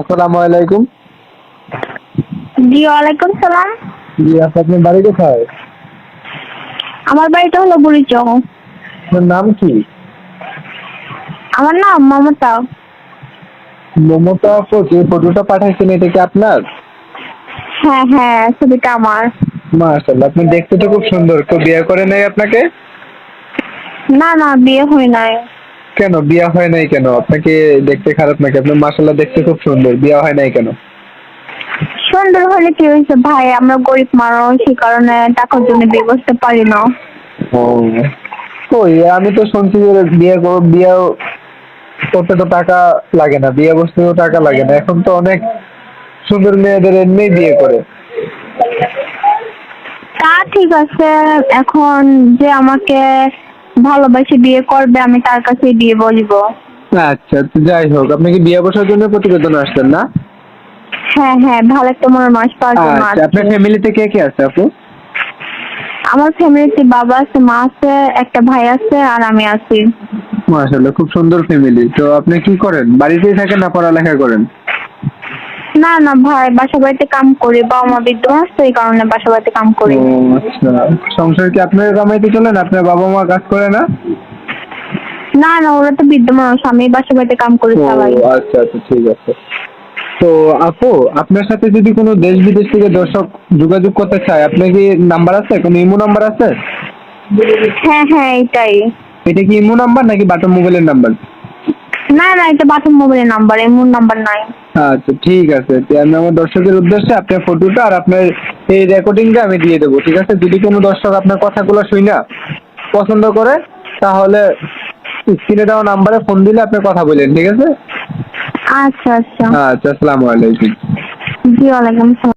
আসসালামু আলাইকুম। জি ওয়ালাইকুম সালাম। জি আপনার বাড়ি কোথায়? আমার বাড়িটা হলো বুড়িচং আপনার নাম কি? আমার নাম মমতা। মমতা আপু যে ফটোটা পাঠাইছেন এটা কি আপনার? হ্যাঁ হ্যাঁ ছবিটা আমার। মাশাআল্লাহ আপনি দেখতে তো খুব সুন্দর। কেউ বিয়ে করে নাই আপনাকে? না না বিয়ে হয় নাই। কেন? বিয়ে হয় নাই কেন? আপনাকে দেখতে খারাপ নাকি? আপনার মাশাআল্লাহ দেখতে খুব সুন্দর। বিয়ে হয় নাই কেন? সুন্দর হলে কি হয়েছে? ভাই আমরা গরিব মানুষ সেই কারণে টাকার জন্য বিয়ে করতে পারি না। ওই আমি তো শুনছি যে বিয়ে কর- বিয়ে করতে তো টাকা লাগে না। বিয়ে বসতে তো টাকা লাগে না। এখন তো অনেক সুন্দর মেয়েদের এমনিই বিয়ে করে। তা ঠিক আছে। এখন যে আমাকে ভালোবাসে বিয়ে করবে আমি তার কাছে বিয়ে বলব আচ্ছা তো যাই হোক আপনি কি বিয়ে বসার জন্য প্রতিবেদন আসছেন না? হ্যাঁ হ্যাঁ ভালো একটা মনের মাস পাওয়ার জন্য আচ্ছা আপনার। ফ্যামিলিতে কে কে আছে আপু? আমার ফ্যামিলিতে বাবা আছে মা আছে একটা ভাই আছে আর আমি আছি। মাশাআল্লাহ খুব সুন্দর ফ্যামিলি তো আপনি কি করেন? বাড়িতেই থাকেন না পড়ালেখা করেন? না না ভাই বাসা বাড়িতে কাম করে বাবা মা বৃদ্ধ মানুষ তো এই কারণে বাসা বাড়িতে কাম করি ও আচ্ছা। সংসার কি আপনার কামাইতে চলেন আপনার বাবা মা কাজ করে না? না না ওরা তো বৃদ্ধ মানুষ আমি বাসা বাড়িতে কাম করি ও চালাই আচ্ছা আচ্ছা ঠিক আছে। তো আপু আপনার সাথে যদি কোনো দেশ বিদেশ থেকে দর্শক যোগাযোগ করতে চায় আপনার কি নাম্বার আছে? কোনো ইমো নাম্বার আছে? হ্যাঁ হ্যাঁ এটাই এটা কি ইমো নাম্বার নাকি বাটন মোবাইলের নাম্বার? না না এটা বাথরুম মোবাইলের নাম্বার এমন নাম্বার নাই। আচ্ছা ঠিক আছে। আমি আমার দর্শকের উদ্দেশ্যে আপনার ফটোটা আর আপনার এই রেকর্ডিংটা আমি দিয়ে দেবো ঠিক আছে? যদি কোনো দর্শক আপনার কথাগুলো শুই না পছন্দ করে তাহলে স্ক্রিনে দেওয়া নাম্বারে ফোন দিলে আপনি কথা বলেন ঠিক আছে? আচ্ছা আচ্ছা। আচ্ছা আসসালামু আলাইকুম। জি ওয়ালাইকুম সালাম